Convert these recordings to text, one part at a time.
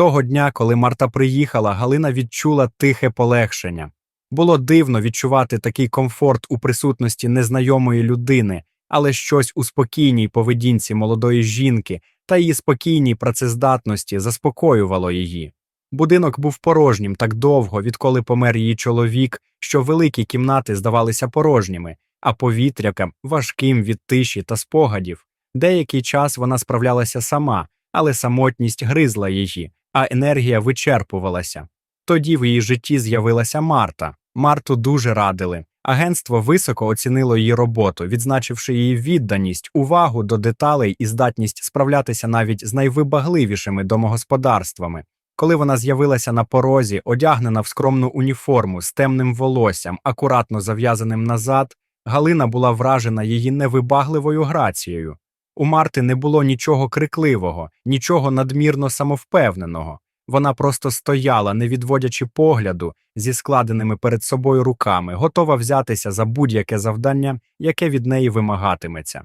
Того дня, коли Марта приїхала, Галина відчула тихе полегшення. Було дивно відчувати такий комфорт у присутності незнайомої людини, але щось у спокійній поведінці молодої жінки та її спокійній працездатності заспокоювало її. Будинок був порожнім так довго, відколи помер її чоловік, що великі кімнати здавалися порожніми, а повітря важким від тиші та спогадів. Деякий час вона справлялася сама, але самотність гризла її, а енергія вичерпувалася. Тоді в її житті з'явилася Марта. Марту дуже радили. Агентство високо оцінило її роботу, відзначивши її відданість, увагу до деталей і здатність справлятися навіть з найвибагливішими домогосподарствами. Коли вона з'явилася на порозі, одягнена в скромну уніформу з темним волоссям, акуратно зав'язаним назад, Галина була вражена її невибагливою грацією. У Марти не було нічого крикливого, нічого надмірно самовпевненого. Вона просто стояла, не відводячи погляду, зі складеними перед собою руками, готова взятися за будь-яке завдання, яке від неї вимагатиметься.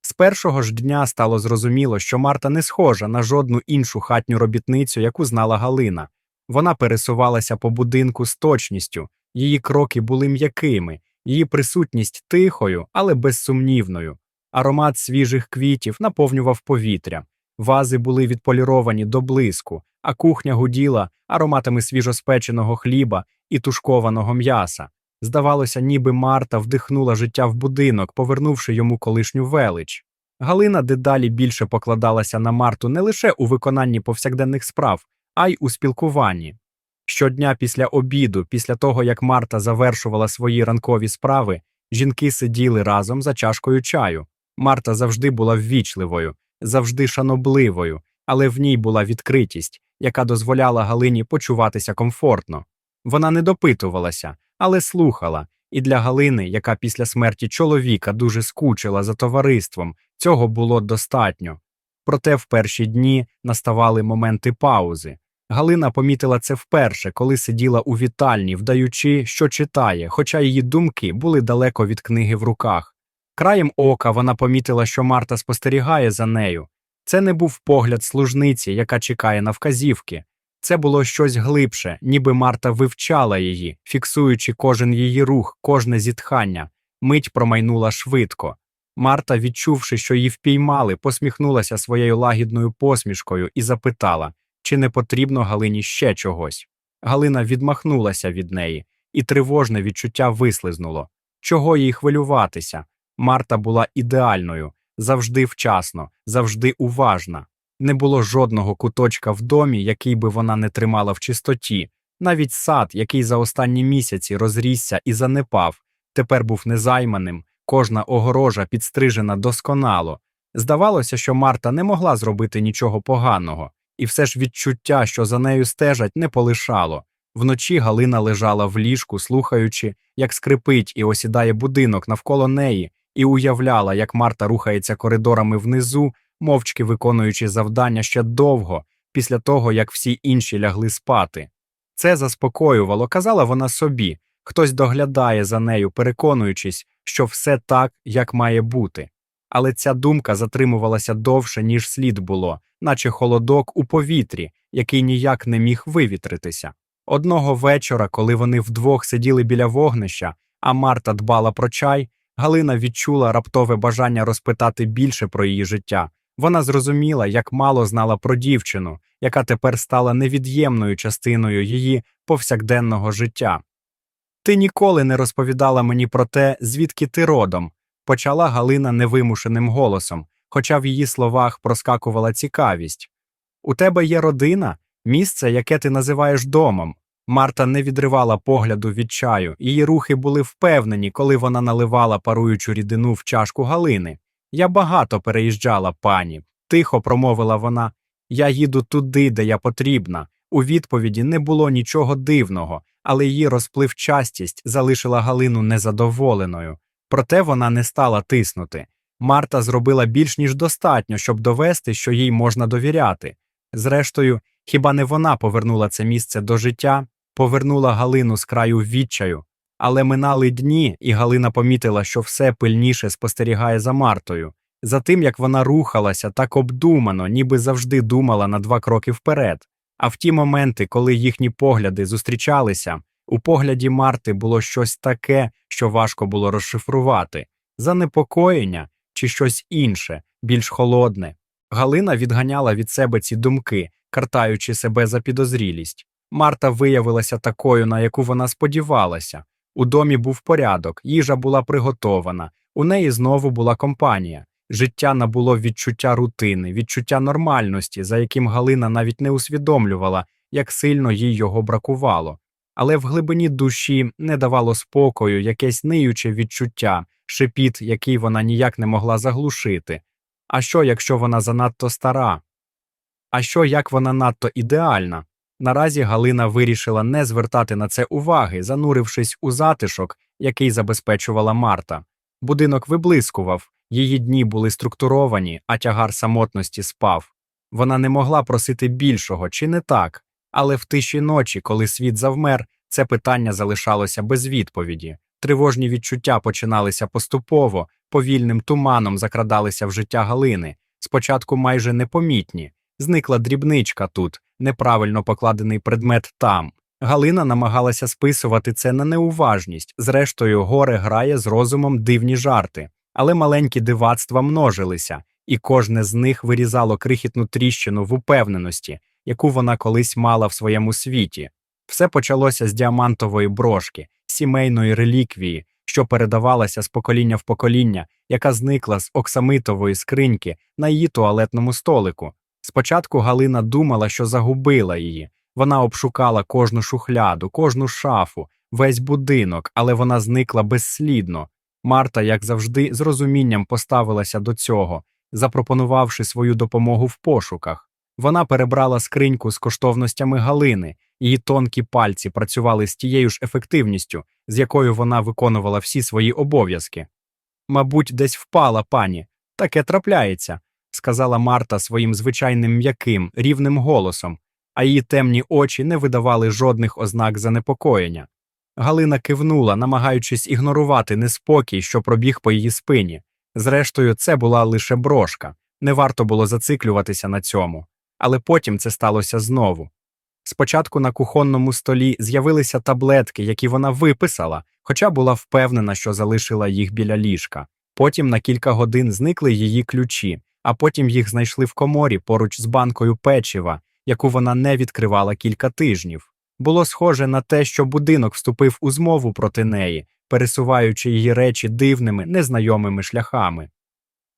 З першого ж дня стало зрозуміло, що Марта не схожа на жодну іншу хатню робітницю, яку знала Галина. Вона пересувалася по будинку з точністю, її кроки були м'якими, її присутність тихою, але безсумнівною. Аромат свіжих квітів наповнював повітря, вази були відполіровані до блиску, а кухня гуділа ароматами свіжоспеченого хліба і тушкованого м'яса. Здавалося, ніби Марта вдихнула життя в будинок, повернувши йому колишню велич. Галина дедалі більше покладалася на Марту не лише у виконанні повсякденних справ, а й у спілкуванні. Щодня після обіду, після того як Марта завершувала свої ранкові справи, жінки сиділи разом за чашкою чаю. Марта завжди була ввічливою, завжди шанобливою, але в ній була відкритість, яка дозволяла Галині почуватися комфортно. Вона не допитувалася, але слухала, і для Галини, яка після смерті чоловіка дуже скучила за товариством, цього було достатньо. Проте в перші дні наставали моменти паузи. Галина помітила це вперше, коли сиділа у вітальні, вдаючи, що читає, хоча її думки були далеко від книги в руках. Краєм ока вона помітила, що Марта спостерігає за нею. Це не був погляд служниці, яка чекає на вказівки. Це було щось глибше, ніби Марта вивчала її, фіксуючи кожен її рух, кожне зітхання. Мить промайнула швидко. Марта, відчувши, що її впіймали, посміхнулася своєю лагідною посмішкою і запитала, чи не потрібно Галині ще чогось. Галина відмахнулася від неї, і тривожне відчуття вислизнуло. Чого їй хвилюватися? Марта була ідеальною, завжди вчасно, завжди уважна. Не було жодного куточка в домі, який би вона не тримала в чистоті. Навіть сад, який за останні місяці розрісся і занепав, тепер був незайманим, кожна огорожа підстрижена досконало. Здавалося, що Марта не могла зробити нічого поганого, і все ж відчуття, що за нею стежать, не полишало. Вночі Галина лежала в ліжку, слухаючи, як скрипить і осідає будинок навколо неї, і уявляла, як Марта рухається коридорами внизу, мовчки виконуючи завдання ще довго, після того як всі інші лягли спати. Це заспокоювало, казала вона собі хтось доглядає за нею, переконуючись, що все так, як має бути. Але ця думка затримувалася довше, ніж слід було, наче холодок у повітрі, який ніяк не міг вивітритися. Одного вечора, коли вони вдвох сиділи біля вогнища, а Марта дбала про чай, Галина відчула раптове бажання розпитати більше про її життя. Вона зрозуміла, як мало знала про дівчину, яка тепер стала невід'ємною частиною її повсякденного життя. Ти ніколи не розповідала мені про те, звідки ти родом, почала Галина невимушеним голосом, хоча в її словах проскакувала цікавість. У тебе є родина, місце, яке ти називаєш домом. Марта не відривала погляду від чаю, її рухи були впевнені, коли вона наливала паруючу рідину в чашку Галини. Я багато переїжджала, пані, тихо промовила вона. Я їду туди, де я потрібна. У відповіді не було нічого дивного, але її розпливчастість залишила Галину незадоволеною. Проте вона не стала тиснути. Марта зробила більш ніж достатньо, щоб довести, що їй можна довіряти. Зрештою, хіба не вона повернула це місце до життя, повернула Галину з краю відчаю, але минали дні, і Галина помітила, що все пильніше спостерігає за Мартою, за тим, як вона рухалася так обдумано, ніби завжди думала на два кроки вперед. А в ті моменти, коли їхні погляди зустрічалися, у погляді Марти було щось таке, що важко було розшифрувати занепокоєння чи щось інше, більш холодне. Галина відганяла від себе ці думки, картаючи себе за підозрілість. Марта виявилася такою, на яку вона сподівалася. У домі був порядок, їжа була приготована, у неї знову була компанія. Життя набуло відчуття рутини, відчуття нормальності, за яким Галина навіть не усвідомлювала, як сильно їй його бракувало. Але в глибині душі не давало спокою якесь ниюче відчуття, шепіт, який вона ніяк не могла заглушити. А що, якщо вона занадто стара? А що, як вона надто ідеальна? Наразі Галина вирішила не звертати на це уваги, занурившись у затишок, який забезпечувала Марта. Будинок виблискував, її дні були структуровані, а тягар самотності спав. Вона не могла просити більшого, чи не так, але в тиші ночі, коли світ завмер, це питання залишалося без відповіді. Тривожні відчуття починалися поступово, повільним туманом закрадалися в життя Галини, спочатку майже непомітні. Зникла дрібничка тут, неправильно покладений предмет там. Галина намагалася списувати це на неуважність, зрештою, горе грає з розумом дивні жарти, але маленькі дивацтва множилися, і кожне з них вирізало крихітну тріщину в упевненості, яку вона колись мала в своєму світі. Все почалося з діамантової брошки, сімейної реліквії, що передавалася з покоління в покоління, яка зникла з оксамитової скриньки на її туалетному столику. Спочатку Галина думала, що загубила її. Вона обшукала кожну шухляду, кожну шафу, весь будинок, але вона зникла безслідно. Марта, як завжди, з розумінням поставилася до цього, запропонувавши свою допомогу в пошуках. Вона перебрала скриньку з коштовностями Галини, її тонкі пальці працювали з тією ж ефективністю, з якою вона виконувала всі свої обов'язки. Мабуть, десь впала пані. Таке трапляється, сказала Марта своїм звичайним м'яким, рівним голосом, а її темні очі не видавали жодних ознак занепокоєння. Галина кивнула, намагаючись ігнорувати неспокій, що пробіг по її спині. Зрештою, це була лише брошка, не варто було зациклюватися на цьому. Але потім це сталося знову. Спочатку на кухонному столі з'явилися таблетки, які вона виписала, хоча була впевнена, що залишила їх біля ліжка. Потім на кілька годин зникли її ключі, а потім їх знайшли в коморі поруч з банкою печива, яку вона не відкривала кілька тижнів. Було схоже на те, що будинок вступив у змову проти неї, пересуваючи її речі дивними, незнайомими шляхами.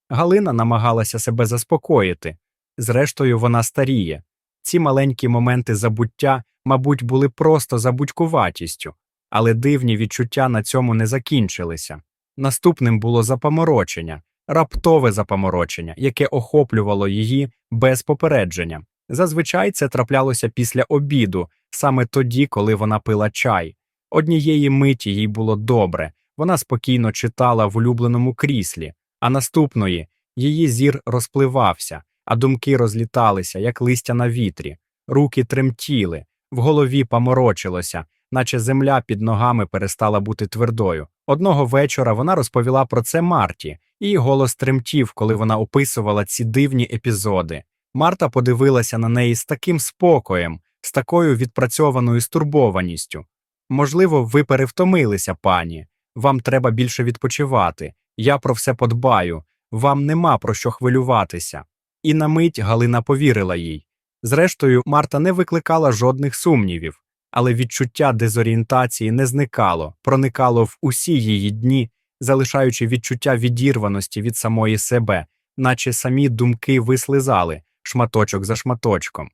Галина намагалася себе заспокоїти. Зрештою, вона старіє. Ці маленькі моменти забуття, мабуть, були просто забудькуватістю, але дивні відчуття на цьому не закінчилися. Наступним було запаморочення, раптове запаморочення, яке охоплювало її без попередження. Зазвичай це траплялося після обіду, саме тоді, коли вона пила чай. Однієї миті їй було добре, вона спокійно читала в улюбленому кріслі, а наступної її зір розпливався, а думки розліталися, як листя на вітрі, руки тремтіли, в голові поморочилося, наче земля під ногами перестала бути твердою. Одного вечора вона розповіла про це Марті, і голос тремтів, коли вона описувала ці дивні епізоди. Марта подивилася на неї з таким спокоєм, з такою відпрацьованою стурбованістю. Можливо, ви перевтомилися, пані. Вам треба більше відпочивати. Я про все подбаю, вам нема про що хвилюватися. І на мить Галина повірила їй. Зрештою, Марта не викликала жодних сумнівів, але відчуття дезорієнтації не зникало, проникало в усі її дні, залишаючи відчуття відірваності від самої себе, наче самі думки вислизали шматочок за шматочком.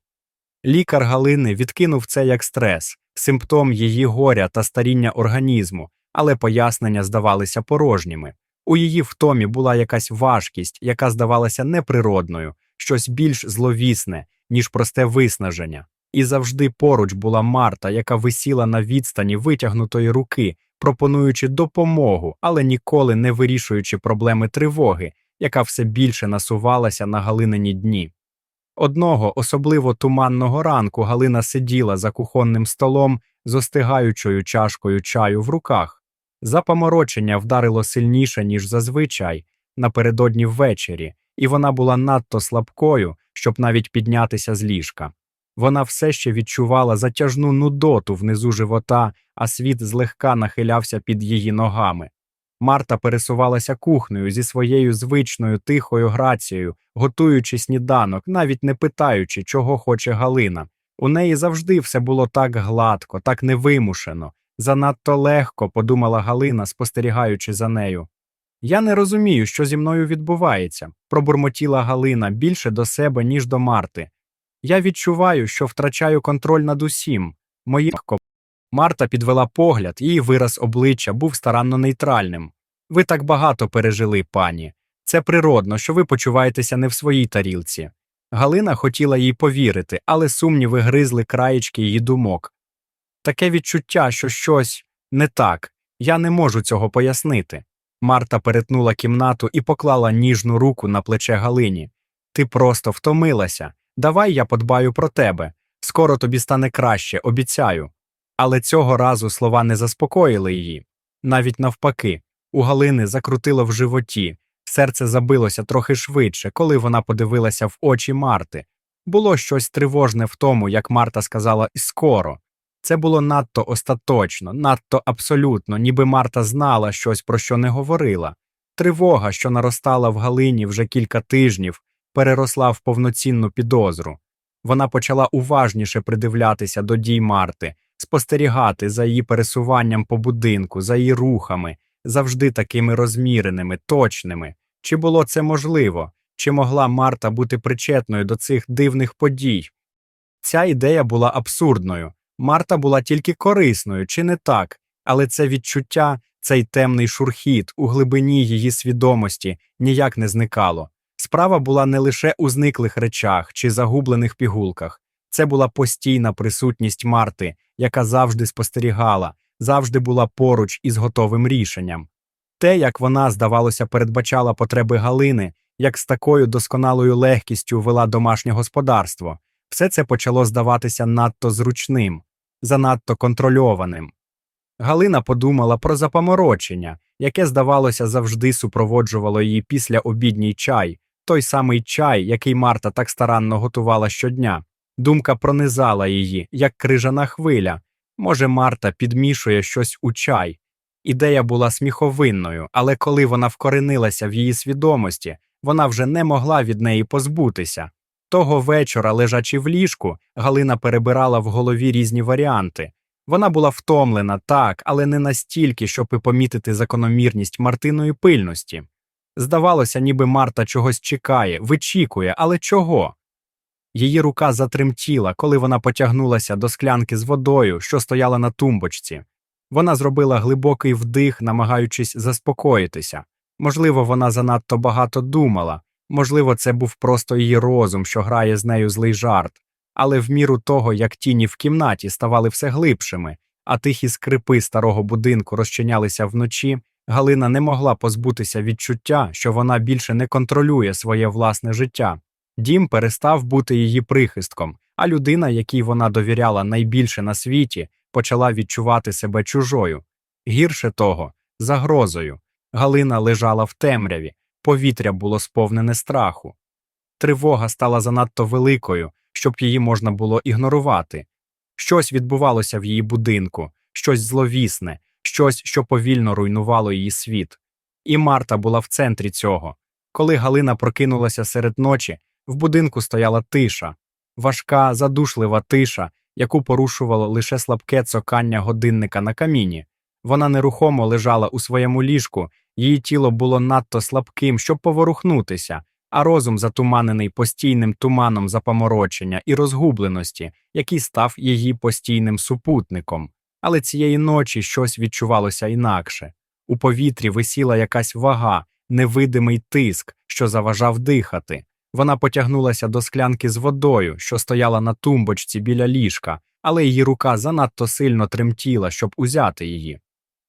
Лікар Галини відкинув це як стрес, симптом її горя та старіння організму, але пояснення здавалися порожніми. У її втомі була якась важкість, яка здавалася неприродною, щось більш зловісне, ніж просте виснаження. І завжди поруч була Марта, яка висіла на відстані витягнутої руки, пропонуючи допомогу, але ніколи не вирішуючи проблеми тривоги, яка все більше насувалася на галинині дні. Одного особливо туманного ранку Галина сиділа за кухонним столом з остигаючою чашкою чаю в руках. Запаморочення вдарило сильніше, ніж зазвичай, напередодні ввечері, і вона була надто слабкою, щоб навіть піднятися з ліжка. Вона все ще відчувала затяжну нудоту внизу живота, а світ злегка нахилявся під її ногами. Марта пересувалася кухнею зі своєю звичною тихою грацією, готуючи сніданок, навіть не питаючи, чого хоче Галина. У неї завжди все було так гладко, так невимушено, занадто легко, подумала Галина, спостерігаючи за нею. Я не розумію, що зі мною відбувається, пробурмотіла Галина більше до себе, ніж до Марти. Я відчуваю, що втрачаю контроль над усім. Легко. Марта підвела погляд, її вираз обличчя був старанно нейтральним. Ви так багато пережили, пані. Це природно, що ви почуваєтеся не в своїй тарілці. Галина хотіла їй повірити, але сумніви гризли краєчки її думок. Таке відчуття, що щось не так, я не можу цього пояснити. Марта перетнула кімнату і поклала ніжну руку на плече Галині. Ти просто втомилася. Давай я подбаю про тебе. Скоро тобі стане краще, обіцяю. Але цього разу слова не заспокоїли її. Навіть навпаки, у Галини закрутило в животі, серце забилося трохи швидше, коли вона подивилася в очі Марти. Було щось тривожне в тому, як Марта сказала скоро. Це було надто остаточно, надто абсолютно, ніби Марта знала щось, про що не говорила. Тривога, що наростала в Галині вже кілька тижнів, переросла в повноцінну підозру. Вона почала уважніше придивлятися до дій Марти, спостерігати за її пересуванням по будинку, за її рухами, завжди такими розміреними, точними. Чи було це можливо? Чи могла Марта бути причетною до цих дивних подій? Ця ідея була абсурдною. Марта була тільки корисною, чи не так, але це відчуття, цей темний шурхіт у глибині її свідомості ніяк не зникало. Справа була не лише у зниклих речах чи загублених пігулках, це була постійна присутність Марти, яка завжди спостерігала, завжди була поруч із готовим рішенням. Те, як вона, здавалося, передбачала потреби Галини, як з такою досконалою легкістю вела домашнє господарство, все це почало здаватися надто зручним, занадто контрольованим. Галина подумала про запаморочення, яке, здавалося, завжди супроводжувало її після обідній чай, той самий чай, який Марта так старанно готувала щодня. Думка пронизала її, як крижана хвиля. Може, Марта підмішує щось у чай. Ідея була сміховинною, але коли вона вкоренилася в її свідомості, вона вже не могла від неї позбутися. Того вечора, лежачи в ліжку, Галина перебирала в голові різні варіанти. Вона була втомлена, так, але не настільки, щоб і помітити закономірність Мартиної пильності. Здавалося, ніби Марта чогось чекає, вичікує, але чого? Її рука затремтіла, коли вона потягнулася до склянки з водою, що стояла на тумбочці. Вона зробила глибокий вдих, намагаючись заспокоїтися. Можливо, вона занадто багато думала, можливо, це був просто її розум, що грає з нею злий жарт, але в міру того, як тіні в кімнаті ставали все глибшими, а тихі скрипи старого будинку розчинялися вночі, Галина не могла позбутися відчуття, що вона більше не контролює своє власне життя. Дім перестав бути її прихистком, а людина, якій вона довіряла найбільше на світі, почала відчувати себе чужою. Гірше того, загрозою. Галина лежала в темряві, повітря було сповнене страху. Тривога стала занадто великою, щоб її можна було ігнорувати. Щось відбувалося в її будинку, щось зловісне, щось, що повільно руйнувало її світ. І Марта була в центрі цього. Коли Галина прокинулася серед ночі, в будинку стояла тиша, важка, задушлива тиша, яку порушувало лише слабке цокання годинника на каміні. Вона нерухомо лежала у своєму ліжку, її тіло було надто слабким, щоб поворухнутися, а розум затуманений постійним туманом запаморочення і розгубленості, який став її постійним супутником. Але цієї ночі щось відчувалося інакше. У повітрі висіла якась вага, невидимий тиск, що заважав дихати. Вона потягнулася до склянки з водою, що стояла на тумбочці біля ліжка, але її рука занадто сильно тремтіла, щоб узяти її.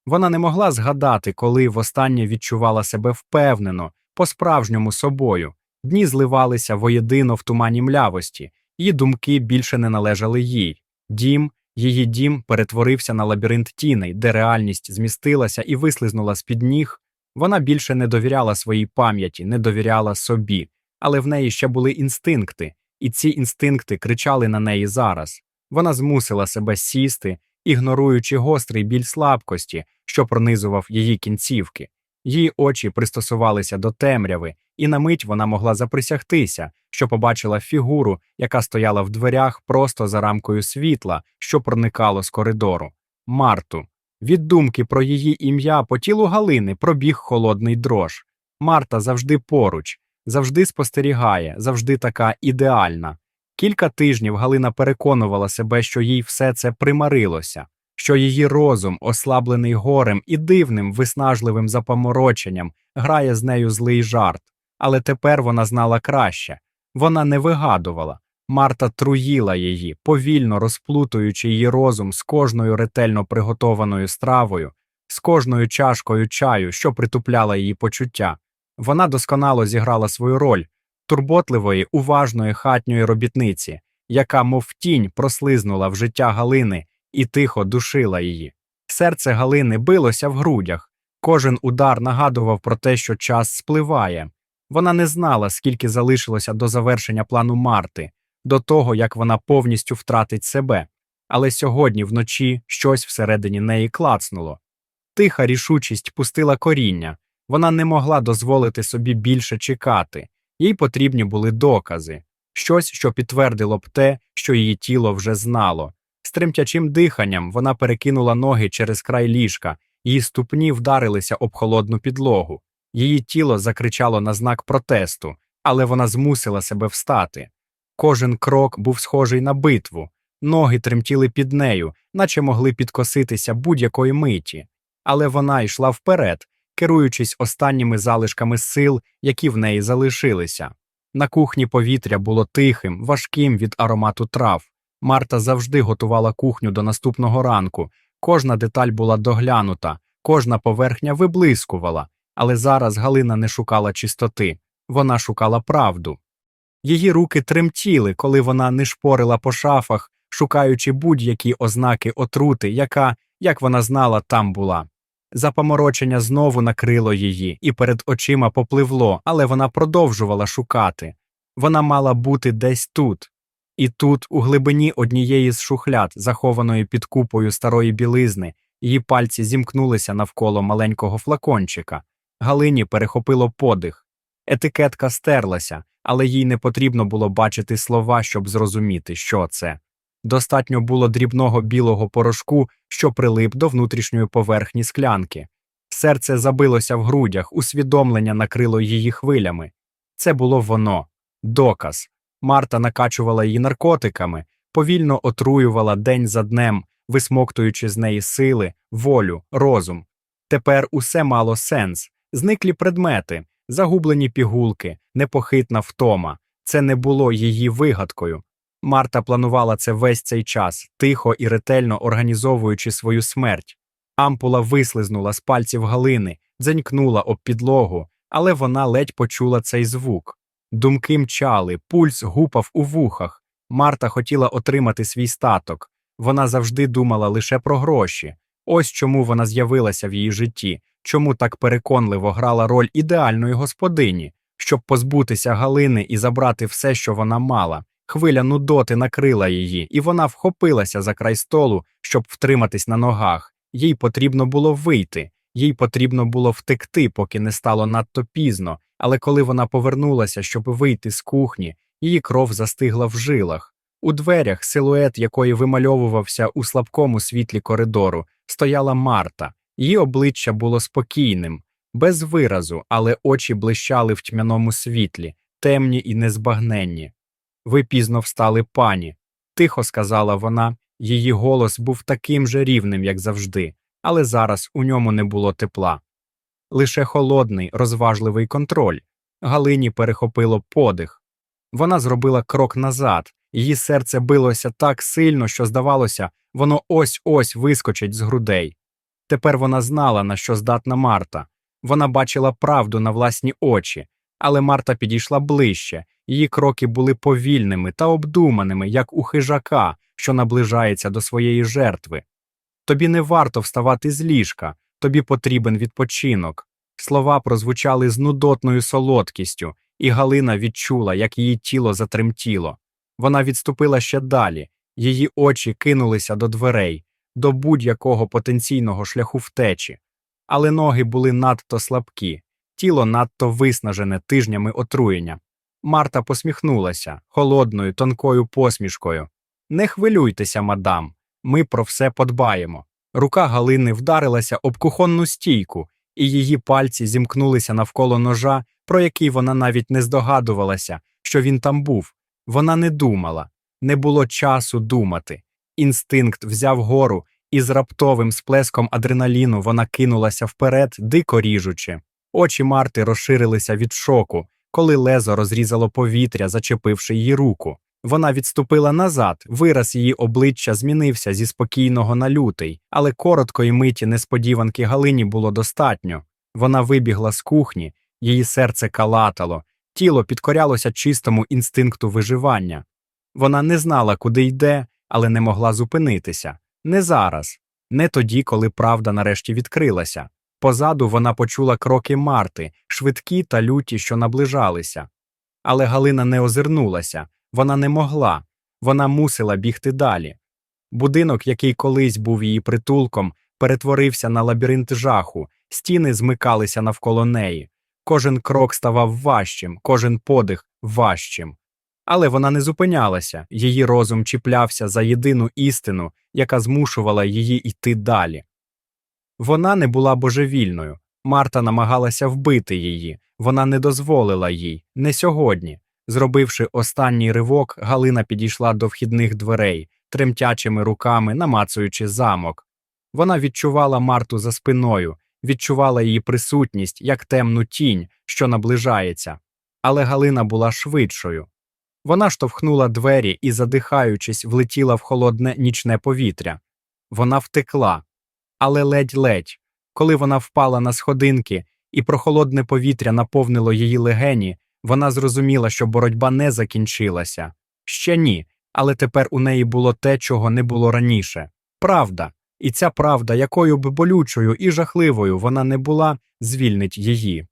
Вона не могла згадати, коли востаннє відчувала себе впевнено, по-справжньому собою. Дні зливалися воєдино в тумані млявості, її думки більше не належали їй. Дім, її дім перетворився на лабіринт тіней, де реальність змістилася і вислизнула з під ніг. Вона більше не довіряла своїй пам'яті, не довіряла собі, але в неї ще були інстинкти, і ці інстинкти кричали на неї зараз. Вона змусила себе сісти, ігноруючи гострий біль слабкості, що пронизував її кінцівки. Її очі пристосувалися до темряви, і на мить вона могла заприсягтися, що побачила фігуру, яка стояла в дверях просто за рамкою світла, що проникало з коридору. Марту. Від думки про її ім'я по тілу Галини пробіг холодний дрож. Марта завжди поруч, завжди спостерігає, завжди така ідеальна. Кілька тижнів Галина переконувала себе, що їй все це примарилося, що її розум, ослаблений горем і дивним, виснажливим запомороченням, грає з нею злий жарт. Але тепер вона знала краще. Вона не вигадувала. Марта труїла її, повільно розплутуючи її розум з кожною ретельно приготованою стравою, з кожною чашкою чаю, що притупляла її почуття. Вона досконало зіграла свою роль турботливої, уважної хатньої робітниці, яка, мов тінь, прослизнула в життя Галини і тихо душила її. Серце Галини билося в грудях, кожен удар нагадував про те, що час спливає. Вона не знала, скільки залишилося до завершення плану Марти, до того, як вона повністю втратить себе. Але сьогодні вночі щось всередині неї клацнуло. Тиха рішучість пустила коріння, вона не могла дозволити собі більше чекати, їй потрібні були докази, щось, що підтвердило б те, що її тіло вже знало. Тремтячим диханням вона перекинула ноги через край ліжка, її ступні вдарилися об холодну підлогу. Її тіло закричало на знак протесту, але вона змусила себе встати. Кожен крок був схожий на битву, ноги тремтіли під нею, наче могли підкоситися будь-якої миті. Але вона йшла вперед, керуючись останніми залишками сил, які в неї залишилися. На кухні повітря було тихим, важким від аромату трав. Марта завжди готувала кухню до наступного ранку, кожна деталь була доглянута, кожна поверхня виблискувала, але зараз Галина не шукала чистоти, вона шукала правду. Її руки тремтіли, коли вона не шпорила по шафах, шукаючи будь-які ознаки отрути, яка, як вона знала, там була. Запоморочення знову накрило її, і перед очима попливло, але вона продовжувала шукати. Вона мала бути десь тут. І тут, у глибині однієї з шухляд, захованої під купою старої білизни, її пальці зімкнулися навколо маленького флакончика. Галині перехопило подих. Етикетка стерлася, але їй не потрібно було бачити слова, щоб зрозуміти, що це. Достатньо було дрібного білого порошку, що прилип до внутрішньої поверхні склянки. Серце забилося в грудях, усвідомлення накрило її хвилями. Це було воно доказ. Марта накачувала її наркотиками, повільно отруювала день за днем, висмоктуючи з неї сили, волю, розум. Тепер усе мало сенс, зниклі предмети, загублені пігулки, непохитна втома. Це не було її вигадкою. Марта планувала це весь цей час, тихо і ретельно організовуючи свою смерть. Ампула вислизнула з пальців Галини, дзенькнула об підлогу, але вона ледь почула цей звук. Думки мчали, пульс гупав у вухах. Марта хотіла отримати свій статок. Вона завжди думала лише про гроші. Ось чому вона з'явилася в її житті, чому так переконливо грала роль ідеальної господині, щоб позбутися Галини і забрати все, що вона мала. Хвиля нудоти накрила її, і вона вхопилася за край столу, щоб втриматись на ногах. Їй потрібно було вийти, їй потрібно було втекти, поки не стало надто пізно, але коли вона повернулася, щоб вийти з кухні, її кров застигла в жилах. У дверях, силует якої вимальовувався у слабкому світлі коридору, стояла Марта. Її обличчя було спокійним, без виразу, але очі блищали в тьмяному світлі, темні і незбагненні. Ви пізно встали, пані, тихо сказала вона, її голос був таким же рівним, як завжди, але зараз у ньому не було тепла. Лише холодний, розважливий контроль. Галині перехопило подих. Вона зробила крок назад, її серце билося так сильно, що, здавалося, воно ось ось вискочить з грудей. Тепер вона знала, на що здатна Марта. Вона бачила правду на власні очі, але Марта підійшла ближче, її кроки були повільними та обдуманими, як у хижака, що наближається до своєї жертви. Тобі не варто вставати з ліжка, тобі потрібен відпочинок. Слова прозвучали з нудотною солодкістю, і Галина відчула, як її тіло затремтіло. Вона відступила ще далі, її очі кинулися до дверей, до будь-якого потенційного шляху втечі. Але ноги були надто слабкі, тіло надто виснажене тижнями отруєння. Марта посміхнулася холодною, тонкою посмішкою. Не хвилюйтеся, мадам, ми про все подбаємо. Рука Галини вдарилася об кухонну стійку, і її пальці зімкнулися навколо ножа, про який вона навіть не здогадувалася, що він там був. Вона не думала, не було часу думати. Інстинкт взяв гору, і з раптовим сплеском адреналіну вона кинулася вперед, дико ріжучи. Очі Марти розширилися від шоку, коли лезо розрізало повітря, зачепивши її руку. Вона відступила назад, вираз її обличчя змінився зі спокійного на лютий, але короткої миті несподіванки Галині було достатньо. Вона вибігла з кухні, її серце калатало, тіло підкорялося чистому інстинкту виживання. Вона не знала, куди йде, але не могла зупинитися. Не зараз, не тоді, коли правда нарешті відкрилася. Позаду вона почула кроки Марти, швидкі та люті, що наближалися. Але Галина не озирнулася, вона не могла, вона мусила бігти далі. Будинок, який колись був її притулком, перетворився на лабіринт жаху, стіни змикалися навколо неї. Кожен крок ставав важчим, кожен подих важчим. Але вона не зупинялася, її розум чіплявся за єдину істину, яка змушувала її йти далі. Вона не була божевільною. Марта намагалася вбити її, вона не дозволила їй, не сьогодні. Зробивши останній ривок, Галина підійшла до вхідних дверей, тремтячими руками намацуючи замок. Вона відчувала Марту за спиною, відчувала її присутність як темну тінь, що наближається. Але Галина була швидшою. Вона штовхнула двері і, задихаючись, влетіла в холодне нічне повітря. Вона втекла, але ледь-ледь. Коли вона впала на сходинки і прохолодне повітря наповнило її легені, вона зрозуміла, що боротьба не закінчилася. Ще ні, але тепер у неї було те, чого не було раніше. Правда. І ця правда, якою б болючою і жахливою вона не була, звільнить її.